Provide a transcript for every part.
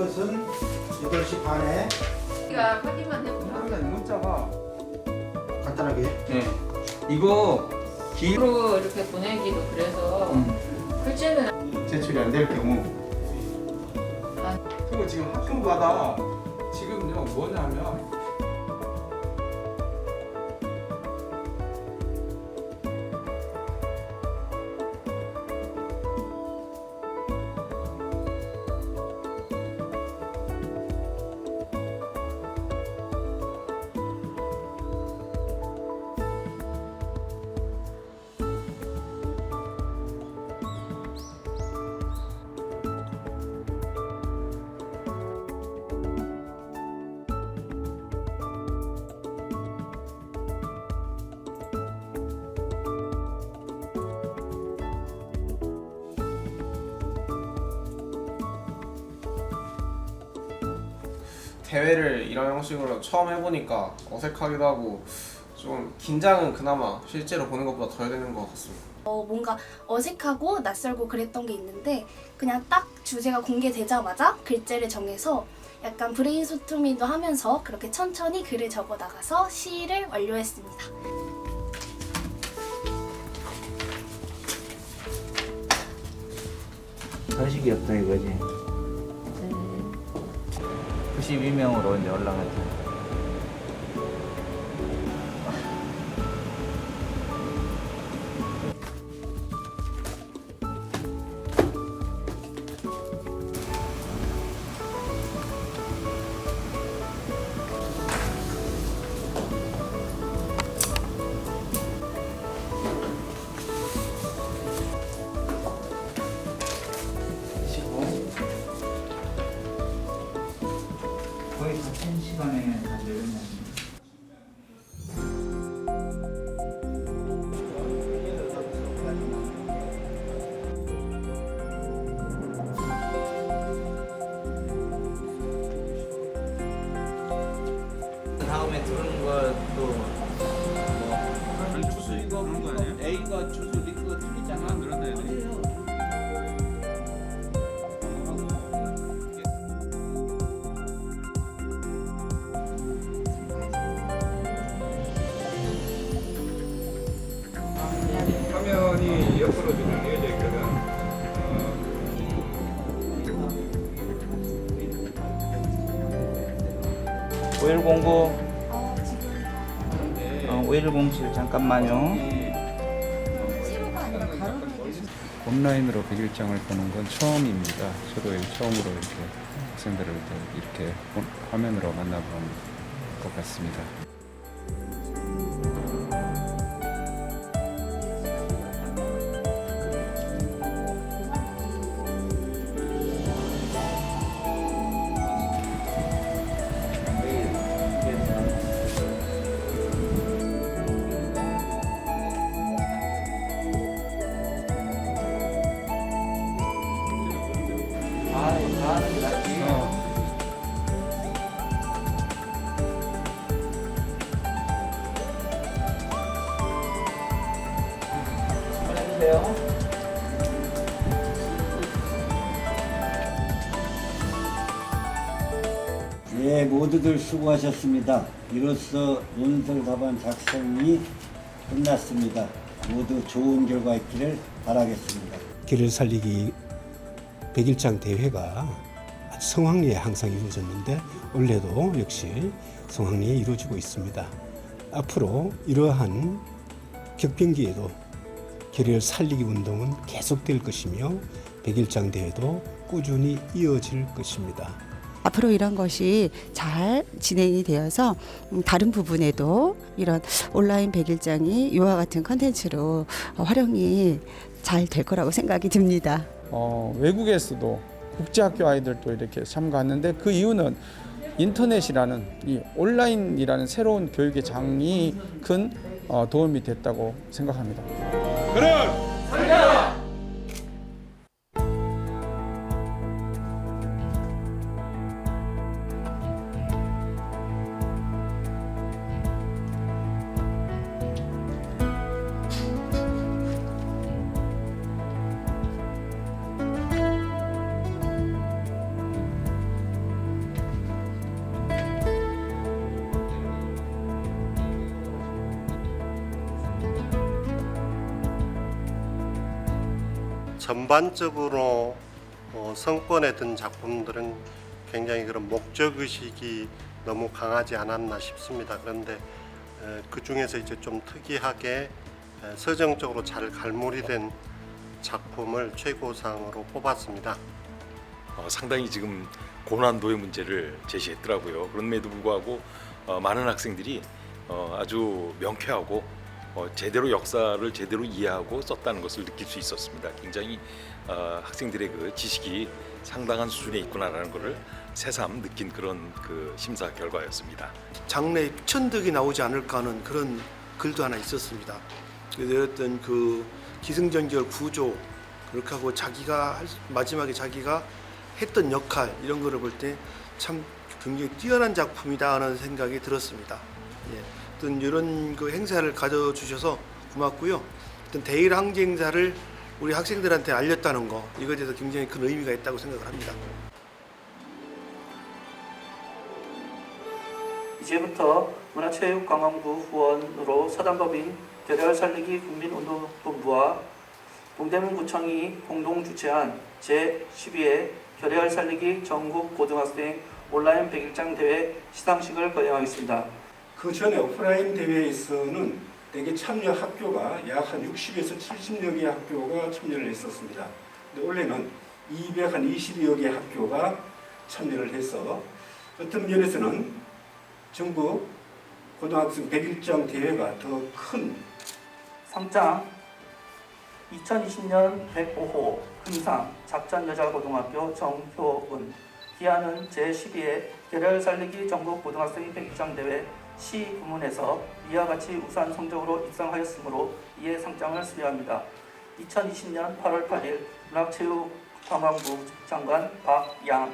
것은 8시 반에 우리가 확인만 해보면 그러면 문자가 간단하게. 네. 이거 기 으로 이렇게 보내기도 그래서 글자는 제출이 안 될 경우. 그리고 지금 학교마다 지금요 뭐냐면 대회를 이런 형식으로 처음 해보니까 어색하기도 하고 좀 긴장은 그나마 실제로 보는 것보다 덜 되는 것 같습니다. 어, 뭔가 어색하고 낯설고 그랬던 게 있는데 그냥 딱 주제가 공개되자마자 글자를 정해서 약간 브레인스토밍도 하면서 그렇게 천천히 글을 적어 나가서 시를 완료했습니다. 서식이 없다 이거지. 92명으로 이제 올라갔죠. 같은 5109 어, 5107 잠깐만요. 온라인으로 백일장을 보는 건 처음입니다. 저도 처음으로 이렇게 학생들을 이렇게 본- 화면으로 만나본 것 같습니다. 예, 모두들 수고하셨습니다. 이로써 논술 답안 작성이 끝났습니다. 모두 좋은 결과 있기를 바라겠습니다. 길을 살리기 백일장 대회가 성황리에 항상 이루어졌는데 올해도 역시 성황리에 이루어지고 있습니다. 앞으로 이러한 격변기에도 결의를 살리기 운동은 계속될 것이며 백일장 대회도 꾸준히 이어질 것입니다. 앞으로 이런 것이 잘 진행이 되어서 음, 다른 부분에도 이런 온라인 백일장이 이와 같은 컨텐츠로 어, 활용이 잘 될 거라고 생각이 듭니다. 어, 외국에서도 국제학교 아이들도 이렇게 참가하는데 그 이유는 인터넷이라는 이 온라인이라는 새로운 교육의 장이 큰 어, 도움이 됐다고 생각합니다. 전반적으로 어, 성권에 든 작품들은 굉장히 그런 목적 의식이 너무 강하지 않았나 싶습니다. 그런데 그 중에서 이제 좀 특이하게 에, 서정적으로 잘 갈무리된 작품을 최고상으로 뽑았습니다. 어, 상당히 지금 고난도의 문제를 제시했더라고요. 그럼에도 불구하고 어, 많은 학생들이 어, 아주 명쾌하고 어, 제대로 역사를 제대로 이해하고 썼다는 것을 느낄 수 있었습니다. 굉장히 어, 학생들의 그 지식이 상당한 수준에 있구나라는 것을 새삼 느낀 그런 그 심사 결과였습니다. 장래에 천득이 나오지 않을까 하는 그런 글도 하나 있었습니다. 어떤 그 기승전결 구조 그렇게 하고 자기가 마지막에 자기가 했던 역할 이런 거를 볼 때 참 굉장히 뛰어난 작품이다 하는 생각이 들었습니다. 예. 어떤 이런 그 행사를 가져주셔서 고맙고요. 어떤 대일 항쟁 행사를 우리 학생들한테 알렸다는 거 이거에 대해서 굉장히 큰 의미가 있다고 생각을 합니다. 이제부터 문화체육관광부 후원으로 서단법인 결혈 살리기 국민운동본부와 동대문구청이 공동 주최한 제12회 결혈 살리기 전국 고등학생 온라인 백일장 대회 시상식을 거행하겠습니다. 그 전에 오프라인 대회에서는 대개 참여 학교가 약 한 60에서 70여 개 학교가 참여를 했었습니다. 근데 올해는 220여 개 학교가 참여를 해서 어떤 면에서는 전국 고등학생 101장 대회가 더큰 상장 2020년 105호 금상 작전여자고등학교 정효은 기아는 제12회 결혈 살리기 전국 고등학생 백일장 대회 시 부문에서 이와 같이 우수한 성적으로 입상하였으므로 이에 상장을 수여합니다. 2020년 8월 8일 문화체육관광부 장관 박양우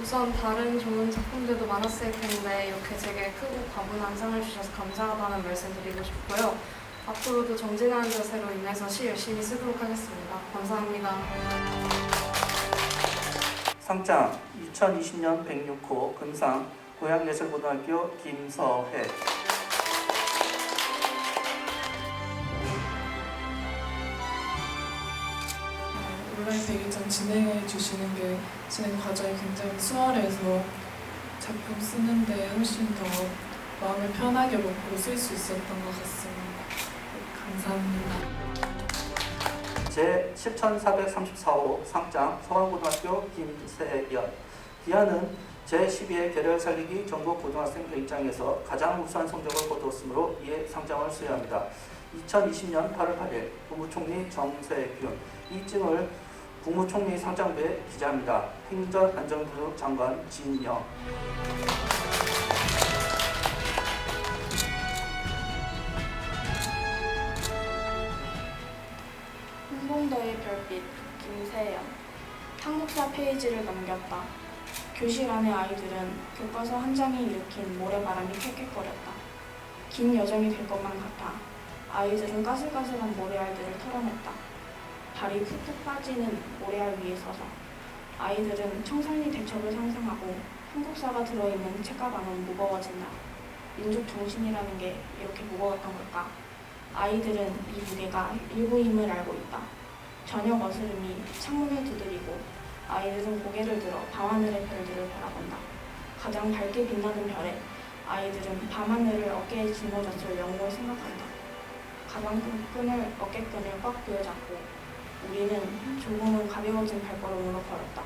우선 다른 좋은 작품들도 많았을 텐데 이렇게 제게 크고 과분한 상을 주셔서 감사하다는 말씀 드리고 싶고요. 앞으로도 정진하는 자세로 인해서 시 열심히 쓰도록 하겠습니다. 감사합니다. 상장 2020년 106호 금상 고양예술고등학교 김서혜 온라인 백일장 진행해 주시는 게 진행 과정이 굉장히 수월해서 작품 쓰는데 훨씬 더 마음을 편하게 먹고 쓸 수 있었던 것 같습니다. 감사합니다. 제 10434호 상장 서강고등학교 김세연 기아는 제12회 결혈 살리기 전국 고등학생 백장에서 가장 우수한 성적을 거두었으므로 이에 상장을 수여합니다. 2020년 8월 8일 국무총리 정세균 이 증을 국무총리 상장부에 기재합니다. 행정안전부 장관 진영 홍봉도의 별빛 김세연 한국사 페이지를 넘겼다. 교실 안의 아이들은 교과서 한 장이 일으킨 모래바람이 킥킥거렸다. 긴 여정이 될 것만 같아 아이들은 까슬까슬한 모래알들을 털어냈다. 발이 푹푹 빠지는 모래알 위에 서서 아이들은 청산리 대첩을 상상하고 한국사가 들어있는 책가방은 무거워진다. 민족 정신이라는 게 이렇게 무거웠던 걸까? 아이들은 이 무게가 일부임을 알고 있다. 저녁 어스름이 창문을 두드리고 아이들은 고개를 들어 밤하늘의 별들을 바라본다. 가장 밝게 빛나는 별에 아이들은 밤하늘을 어깨에 짊어졌을 영웅을 생각한다. 가방끈을 어깨끈을 꽉 부여잡고 우리는 조금은 가벼워진 발걸음으로 걸었다.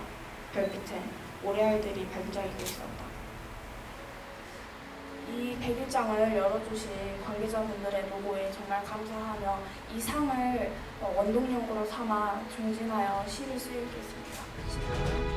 별빛에 모래알들이 반짝이고 있었다. 이 백일장을 열어주신 관계자분들의 노고에 정말 감사하며 이 상을 어, 원동력으로 삼아 종진하여 시를 쓰겠습니다.